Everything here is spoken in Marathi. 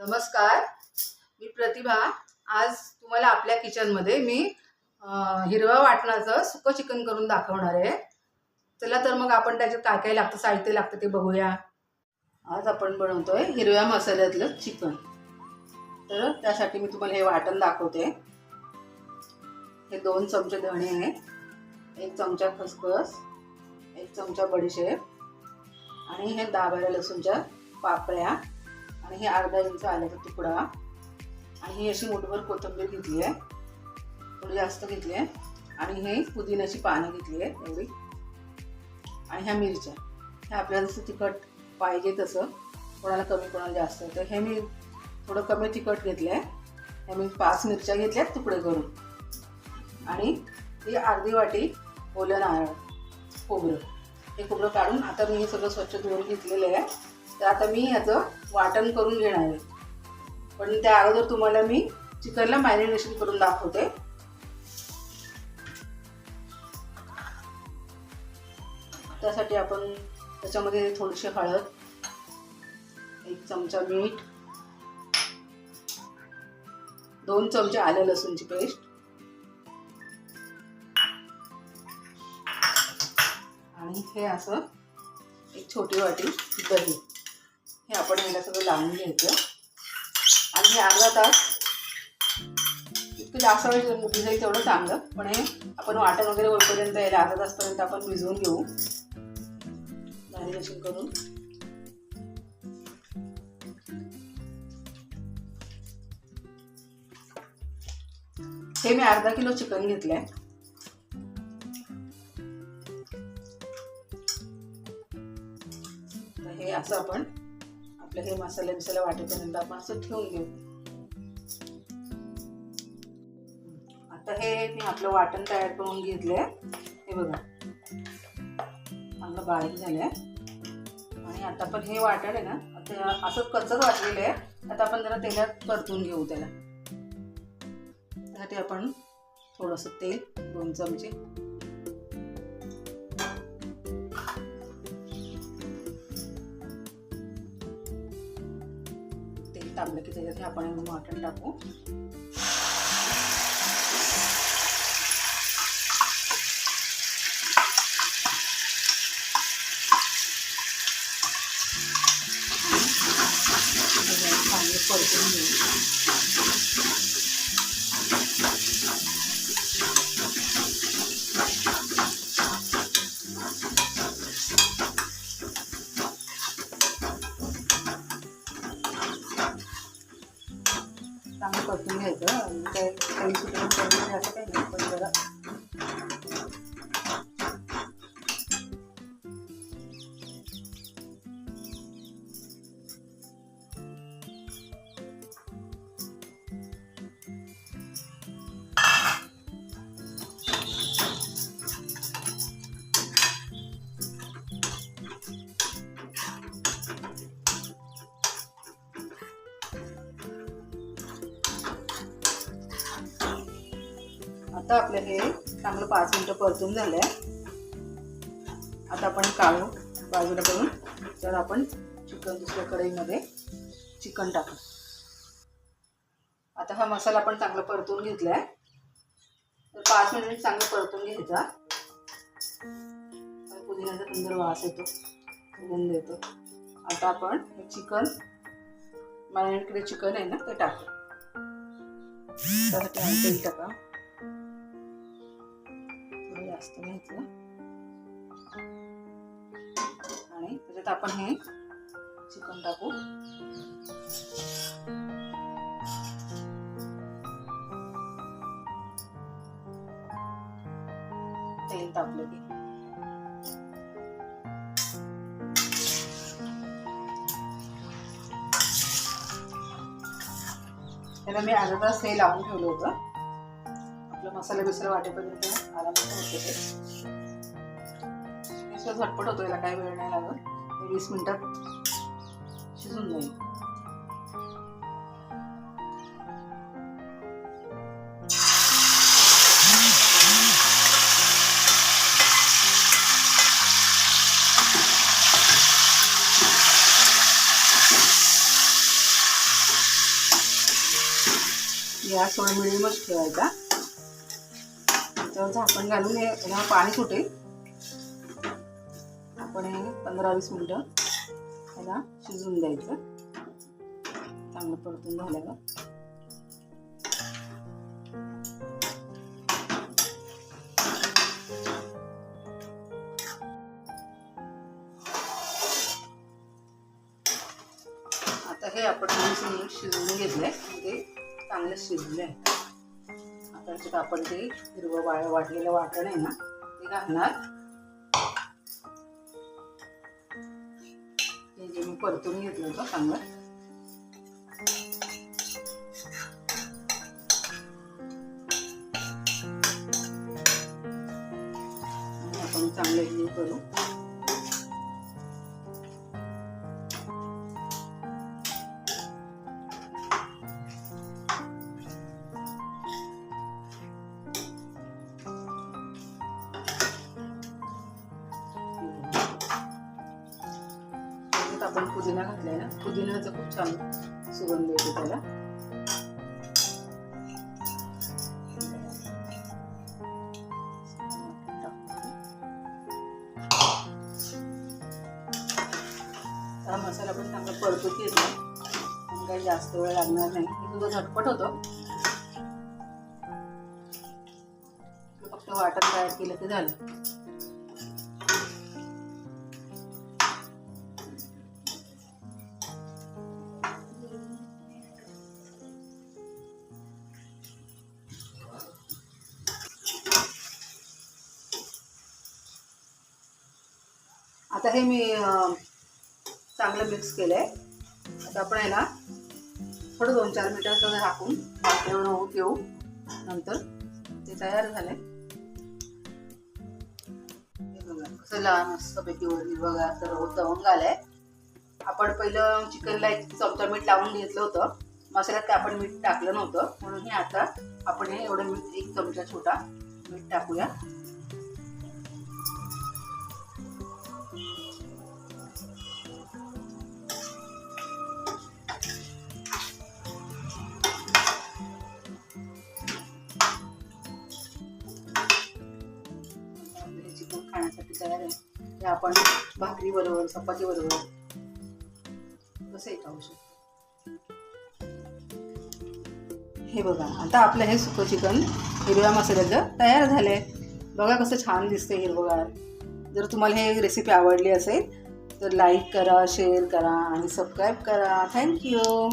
नमस्कार मी प्रतिभा. आज तुम्हाला आपल्या किचनमध्ये मी हिरव्या वाटणाचं सुकं चिकन करून दाखवणार आहे. चला तर मग आपण त्याच्यात काय काय लागतं साहित्य लागतं ते बघूया. आज आपण बनवतो आहे हिरव्या मसाल्यातलं चिकन तर त्यासाठी मी तुम्हाला हे वाटण दाखवते. हे दोन चमचे धणे आहे एक चमचा खसखस एक चमचा बडीशेप आणि हे दहा बारा लसूणच्या पापड्या. आणि हे अर्धा इंच आल्याचा तुकडा. आणि ही अशी मोठभर कोथिंबीर घेतली आहे थोडी जास्त घेतली आहे आणि हे पुदिन्याची पानं घेतली आहे एवढी. आणि ह्या मिरच्या. ह्या आपल्याला जसं तिखट पाहिजे तसं कोणाला कमी कोणाला जास्त. तर हे मी थोडं कमी तिखट घेतलं आहे ह्या मी पाच मिरच्या घेतल्या आहेत तुकडे करून. आणि ही अर्धी वाटी ओलं नारळ खोबरं. हे खोबरं काढून आता मी हे सगळं स्वच्छ धुवून घेतलेलं आहे. तर आता मी ह्याचं वाटण करून घेणार आहे. पण त्या अगोदर तुम्हाला मी चिकनला मॅरिनेशन करून दाखवते. त्यासाठी आपण त्याच्यामध्ये थोडीशी हळद एक चमचा मीठ दोन चमचे आले लसूणची पेस्ट आणि हे असं एक छोटी वाटी दही. हे आपण याला सगळं लावून घ्यायचं. आणि हे अर्धा तास इतकं जास्त वेळ भिजेल तेवढं चांगलं. पण हे आपण वाटण वगैरे वरपर्यंत यायला अर्धा तासपर्यंत आपण भिजवून घेऊ. मॅरिनेशन करून. हे मी अर्धा किलो चिकन घेतलंय. आहे हे असं आपण आपलं हे मसाले बिसाले वाटेपर्यंत आपण असं ठेवून घेऊ. आता हे मी आपलं वाटण तयार करून घेतलंय. हे बघा. चांगलं बारीक झालंय. आणि आता पण हे वाटण आहे ना आता असं कचर वाटलेलं आहे. आता आपण जरा तेलात परतून घेऊ त्याला. त्यासाठी आपण थोडंसं तेल दोन चमचे तापलं की त्याच्यात हे आपण हे वाटण टाकू चांगले परतून घेऊ चांगलं परतून घ्यायचं. आणि काय काही सुटून असं काही नाही पण जरा आता आपलं हे चांगलं पाच मिनटं परतून झालं आहे आता आपण काढू बाजूला करून. तर आपण चिकन दुसऱ्या कढईमध्ये चिकन टाकू. आता हा मसाला आपण चांगला परतून घेतला आहे तर पाच मिनिट चांगलं परतून घ्यायचा. पुदिन्याचा सुंदर वास येतो. सुगंध येतो आता आपण हे चिकन मॅरिनेटकडे चिकन आहे ना ते टाकू. त्यासाठी आणि तेल टाका. जास्त घ्यायचं आणि त्याच्यात आपण हे चिकन टाकू. तेल तापलं की. त्याला मी अर्धा तास हे लावून ठेवलं होतं. आपलं मसाला बिसाला वाटेपर्यंत आरामात झटपट होतो याला काही वेळ नाही लागत. वीस मिनिटात शिजून जाईल गॅस थोडा मिडियमच ठेवायचा. त्याच्यावर झाकण घालून हे ह्या पाणी सुटेल आपण हे पंधरा वीस मिनटं त्याला शिजवून द्यायचं. चांगलं परतून झाल्यावर. आता हे आपण वीस मिनिट शिजवून घेतलंय. ते चांगलं शिजलंय. आहे त्याच्यात आपण ते हिरवं वाळ वाटलेलं वाटण आहे ना ते घालणार. हे जे मी परतून घेतलं होतं चांगलं. आपण चांगलं हे करू. पुदिना घातलाय ना पुदिन्याचा खूप छान सुगंध येतो त्याला. हा मसाला पण चांगला परतून येतो काही जास्त वेळ लागणार नाही. तुझं झटपट होतं. फक्त वाटण तयार केलं ते झालं. आता हे मी चांगलं मिक्स केलं आहे आता आपण याला थोडं दोन चार मिनिटं हाकून ठेवून होऊ ठेवू. नंतर ते तयार झालंय. हे बघा कसं लहान मस्तपैकी वरती बघा सर्व तवंग आलंय आपण पहिलं चिकनला एक चमचा मीठ लावून घेतलं होतं. मसाल्यात ते आपण मीठ टाकलं नव्हतं. म्हणून हे आता आपण हे एवढं मीठ एक चमचा छोटा मीठ टाकूया. तयार आहे हे आपण भाकरी बरोबर चपाती बरोबर कसंही खाऊ शकतो. हे बघा आता आपलं हे सुकं चिकन हिरव्या मसाल्याचं तयार झालंय. बघा कसं छान दिसतंय हिरवगार. जर तुम्हाला हे रेसिपी आवडली असेल तर लाईक करा शेअर करा आणि सबस्क्राईब करा. थँक्यू